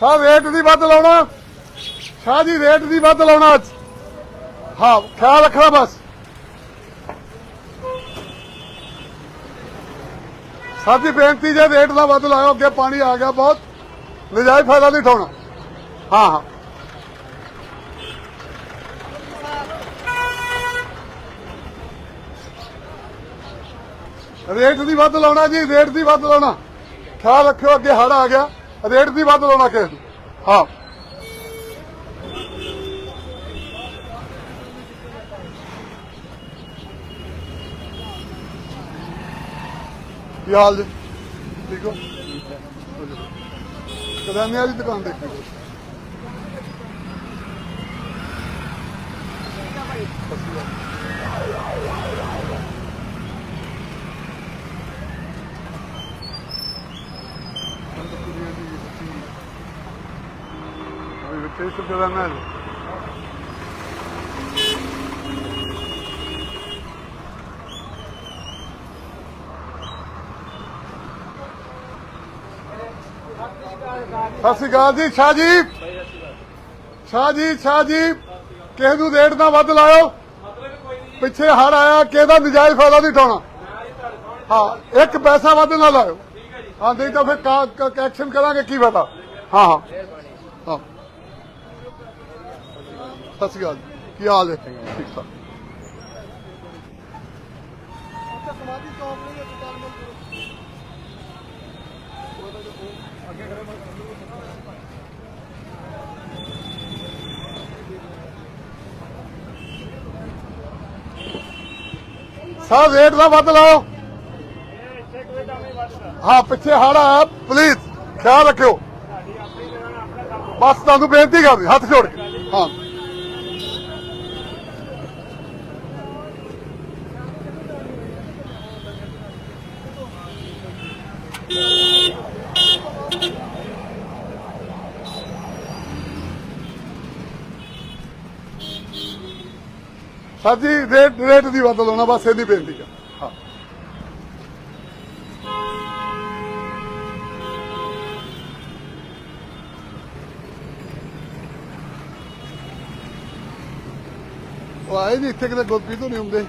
ਸਾਹਿਬ rate ਦੀ ਵੱਧ ਲਾਉਣਾ। Shah ji rate ਦੀ ਵੱਧ ਲਾਉਣਾ ਅੱਜ। ਹਾਂ, ਖਿਆਲ ਰੱਖਣਾ ਬਸ। ਸਾਡੀ ਬੇਨਤੀ ਜੇ ਰੇਟ ਦਾ ਵੱਧ ਲਾਇਓ, ਅੱਗੇ ਪਾਣੀ ਆ ਗਿਆ ਬਹੁਤ। ਨਜਾਇਜ਼ ਫਾਇਦਾ ਨਹੀਂ ਉਠਾਉਣਾ। ਹਾਂ ਹਾਂ। ਰੇਟ ਦੀ ਵੱਧ ਲਾਉਣਾ ਜੀ ਰੇਟ ਦੀ ਵੱਧ ਲਾਉਣਾ। ਖਿਆਲ ਰੱਖਿਓ, ਅੱਗੇ ਹੜ ਆ ਗਿਆ। ਰੇਟ ਦੀ ਵੱਧ ਲਾਉਣਾ ਕਿਸੇ ਹਾਂ। ਕੀ ਹਾਲ ਜੀ? ਠੀਕ ਹੋ? ਕਦਾਨੇ ਵਾਲੀ ਦੁਕਾਨ ਦੇਖੀ। Abi bir şey kadaner. ਸਤਿ ਸ਼੍ਰੀ ਅਕਾਲ ਜੀ, ਸ਼ਾਹ ਜੀ। ਸ਼ਾਹ ਜੀ ਸ਼ਾਹ ਜੀ। ਕਿਸੇ ਨੂੰ ਰੇਟ ਨਾ ਵੱਧ ਲਾਇਓ। ਪਿੱਛੇ ਹੜ ਆਇਆ ਕਿਸੇ ਦਾ ਨਜਾਇਜ਼ ਫਾਇਦਾ ਨਹੀਂ ਉਠਾਉਣਾ। ਹਾਂ, ਇੱਕ ਪੈਸਾ ਵੱਧ ਨਾ ਲਾਇਓ। ਹਾਂ, ਨਹੀਂ ਤਾਂ ਫਿਰ ਐਕਸ਼ਨ ਕਰਾਂਗੇ, ਕੀ ਫਾਇਦਾ? ਹਾਂ ਹਾਂ। ਹਾਂ। ਸਤਿ ਸ਼੍ਰੀ ਅਕਾਲ ਜੀ। ਕੀ ਹਾਲ ਹੈ? ਠੀਕ ਠਾਕ। ਸਾਹ ਰੇਟ ਦਾ ਵੱਧ ਲਾਓ। ਹਾਂ ਪਿੱਛੇ ਹੜ ਆਇਆ ਪਲੀਜ਼ ਖਿਆਲ ਰੱਖਿਓ। ਬਸ ਤੁਹਾਨੂੰ ਬੇਨਤੀ ਕਰਦੀ ਹੱਥ ਜੋੜ ਕੇ। ਹਾਂ। ਸਰ ਜੀ ਰੇਟ ਰੇਟ ਦੀ ਵੱਧ ਲਾਉਣਾ, ਬਸ ਇਹਦੀ ਬੇਨਤੀ ਹੈ ਹਾਂ। ਉਹ ਆਏ ਨਹੀਂ ਇੱਥੇ ਕਿਤੇ ਗੁਰਪ੍ਰੀਤ ਤੋਂ ਨਹੀਂ ਹੁੰਦੇ